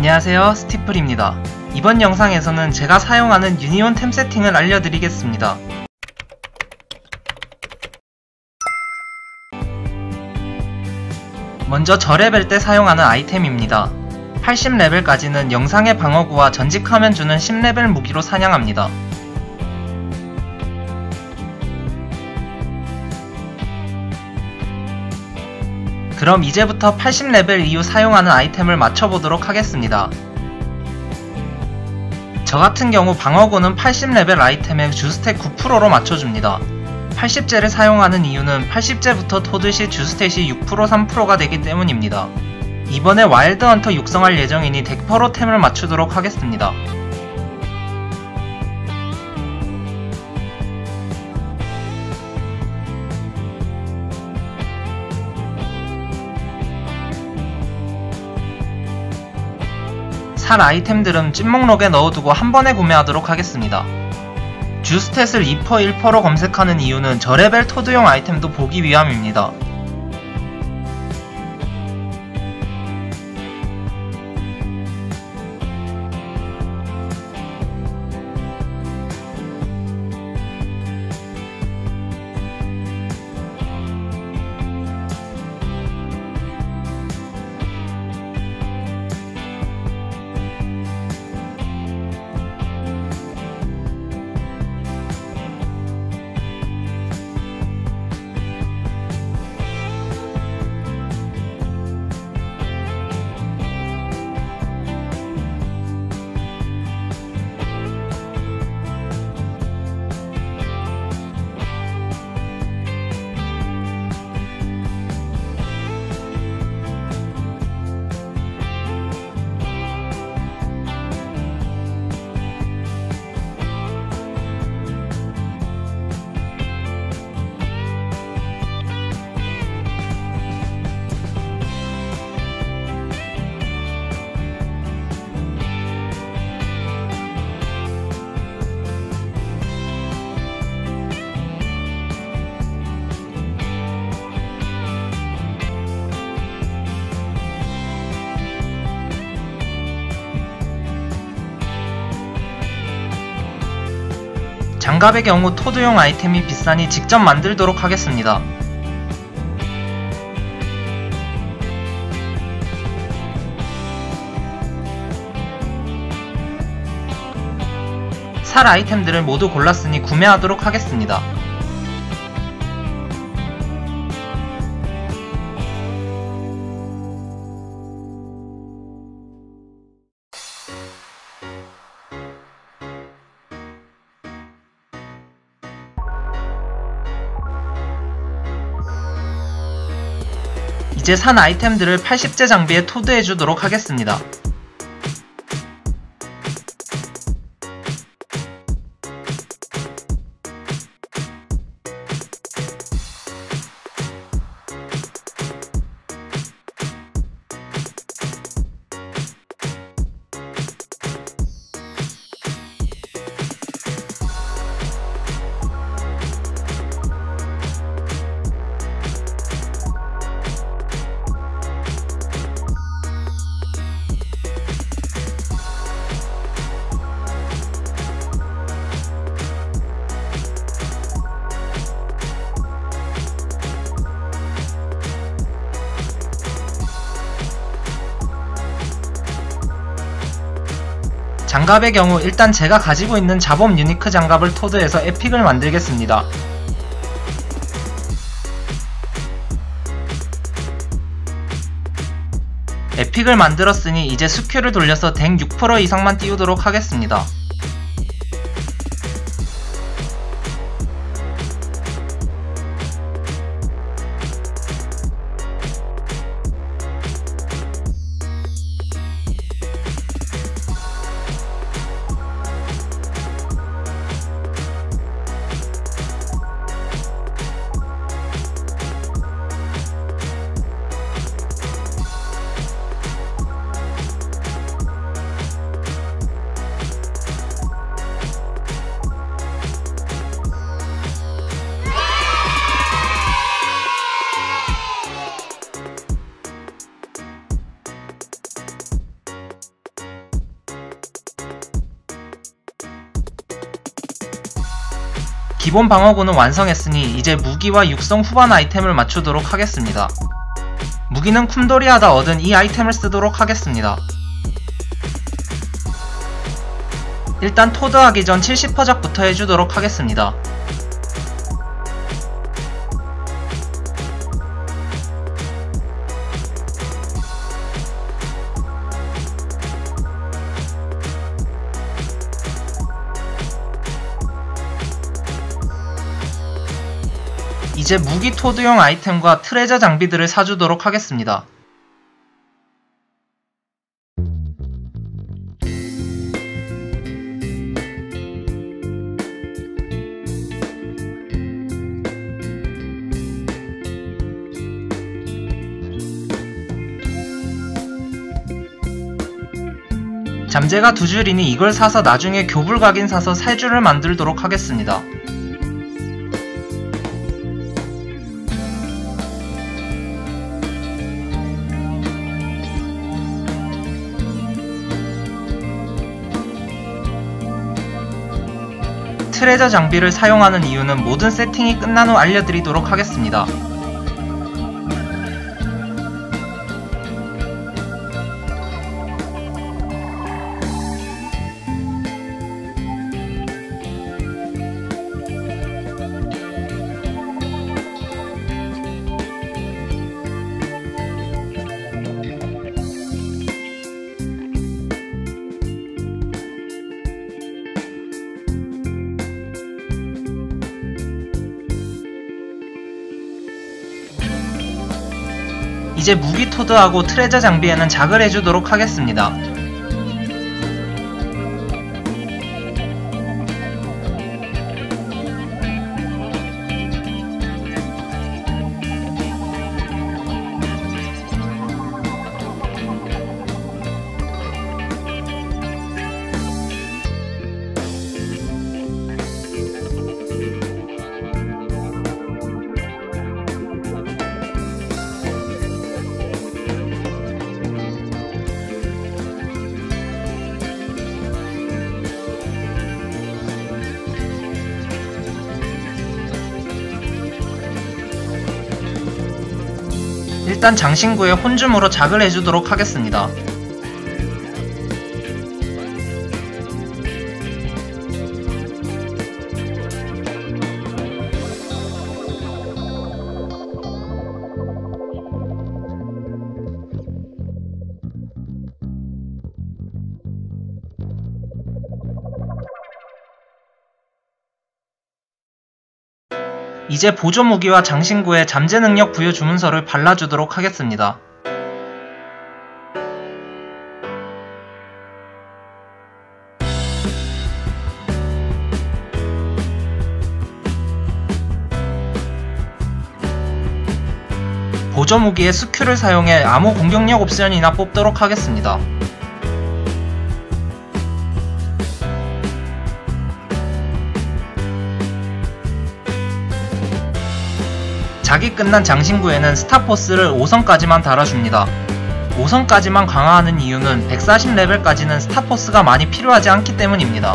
안녕하세요 스티플입니다. 이번 영상에서는 제가 사용하는 유니온 템 세팅을 알려드리겠습니다. 먼저 저레벨 때 사용하는 아이템입니다. 80레벨까지는 영상의 방어구와 전직하면 주는 10레벨 무기로 사냥합니다. 그럼 이제부터 80레벨 이후 사용하는 아이템을 맞춰보도록 하겠습니다. 저 같은 경우 방어구는 80레벨 아이템에 주스탯 9%로 맞춰줍니다. 80제를 사용하는 이유는 80제부터 토드시 주스탯이 6% 3%가 되기 때문입니다. 이번에 와일드 헌터 육성할 예정이니 덱퍼로 템을 맞추도록 하겠습니다. 살 아이템들은 찐목록에 넣어두고 한 번에 구매하도록 하겠습니다. 주스탯을 2% 1%로 검색하는 이유는 저레벨 토드용 아이템도 보기 위함입니다. 장갑의 경우 토드용 아이템이 비싸니 직접 만들도록 하겠습니다. 살 아이템들을 모두 골랐으니 구매하도록 하겠습니다. 이제 산 아이템들을 80제 장비에 토드해 주도록 하겠습니다. 장갑의 경우 일단 제가 가지고 있는 자범 유니크 장갑을 토드해서 에픽을 만들겠습니다. 에픽을 만들었으니 이제 스큐를 돌려서 덱6% 이상만 띄우도록 하겠습니다. 기본 방어구는 완성했으니 이제 무기와 육성 후반 아이템을 맞추도록 하겠습니다. 무기는 쿰도리하다 얻은 이 아이템을 쓰도록 하겠습니다. 일단 토드하기 전 70퍼작부터 해주도록 하겠습니다. 이제 무기 토드용 아이템과 트레저 장비들을 사주도록 하겠습니다. 잠재가 두 줄이니 이걸 사서 나중에 교불각인 사서 세 줄을 만들도록 하겠습니다. 트레저 장비를 사용하는 이유는 모든 세팅이 끝난 후 알려드리도록 하겠습니다. 이제 무기 토드하고 트레저 장비에는 작을 해주도록 하겠습니다. 일단 장신구에 혼줌으로 작을 해주도록 하겠습니다. 이제 보조 무기와 장신구에 잠재 능력 부여 주문서를 발라주도록 하겠습니다. 보조 무기에 스큐를 사용해 암호 공격력 옵션이나 뽑도록 하겠습니다. 작이 끝난 장신구에는 스타포스를 5성까지만 달아줍니다. 5성까지만 강화하는 이유는 140레벨까지는 스타포스가 많이 필요하지 않기 때문입니다.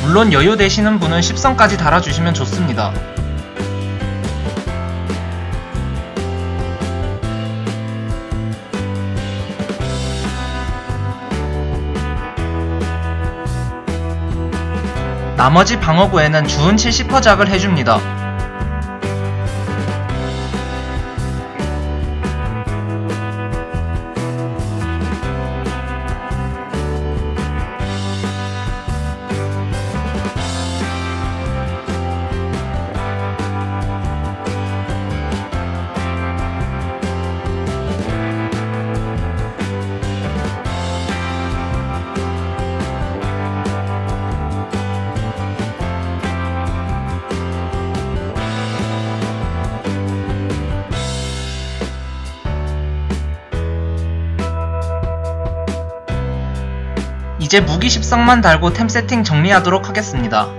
물론 여유 되시는 분은 10성까지 달아주시면 좋습니다. 나머지 방어구에는 주은 70%작을 해줍니다. 이제 무기 10성만 달고 템 세팅 정리하도록 하겠습니다.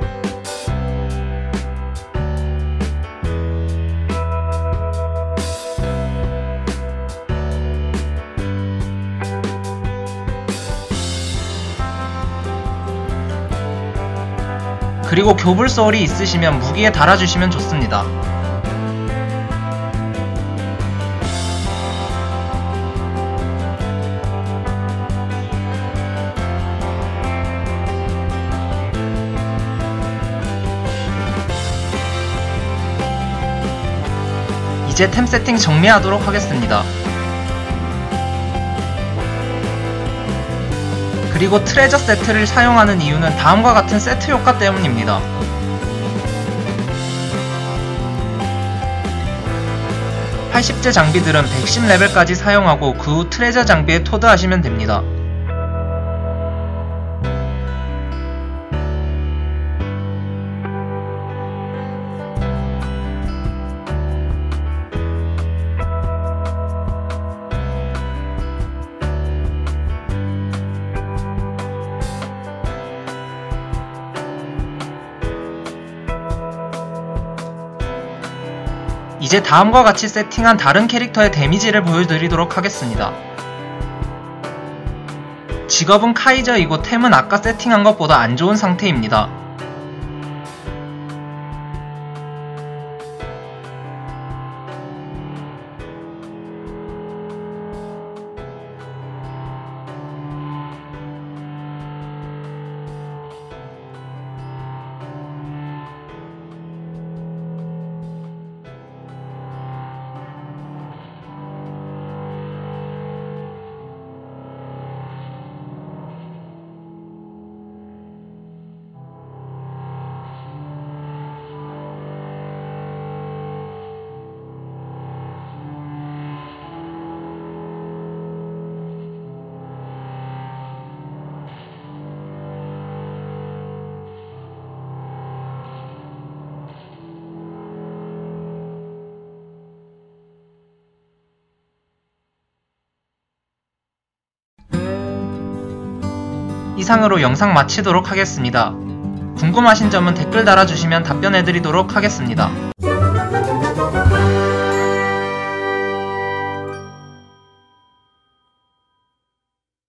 그리고 교불 소울이 있으시면 무기에 달아주시면 좋습니다. 이제 템 세팅 정리하도록 하겠습니다. 그리고 트레저 세트를 사용하는 이유는 다음과 같은 세트 효과 때문입니다. (80제) 장비들은 110레벨까지 사용하고 그 후 트레저 장비에 토드하시면 됩니다. 이제 다음과 같이 세팅한 다른 캐릭터의 데미지를 보여드리도록 하겠습니다. 직업은 카이저이고 템은 아까 세팅한 것보다 안 좋은 상태입니다. 이상으로 영상 마치도록 하겠습니다. 궁금하신 점은 댓글 달아주시면 답변해드리도록 하겠습니다.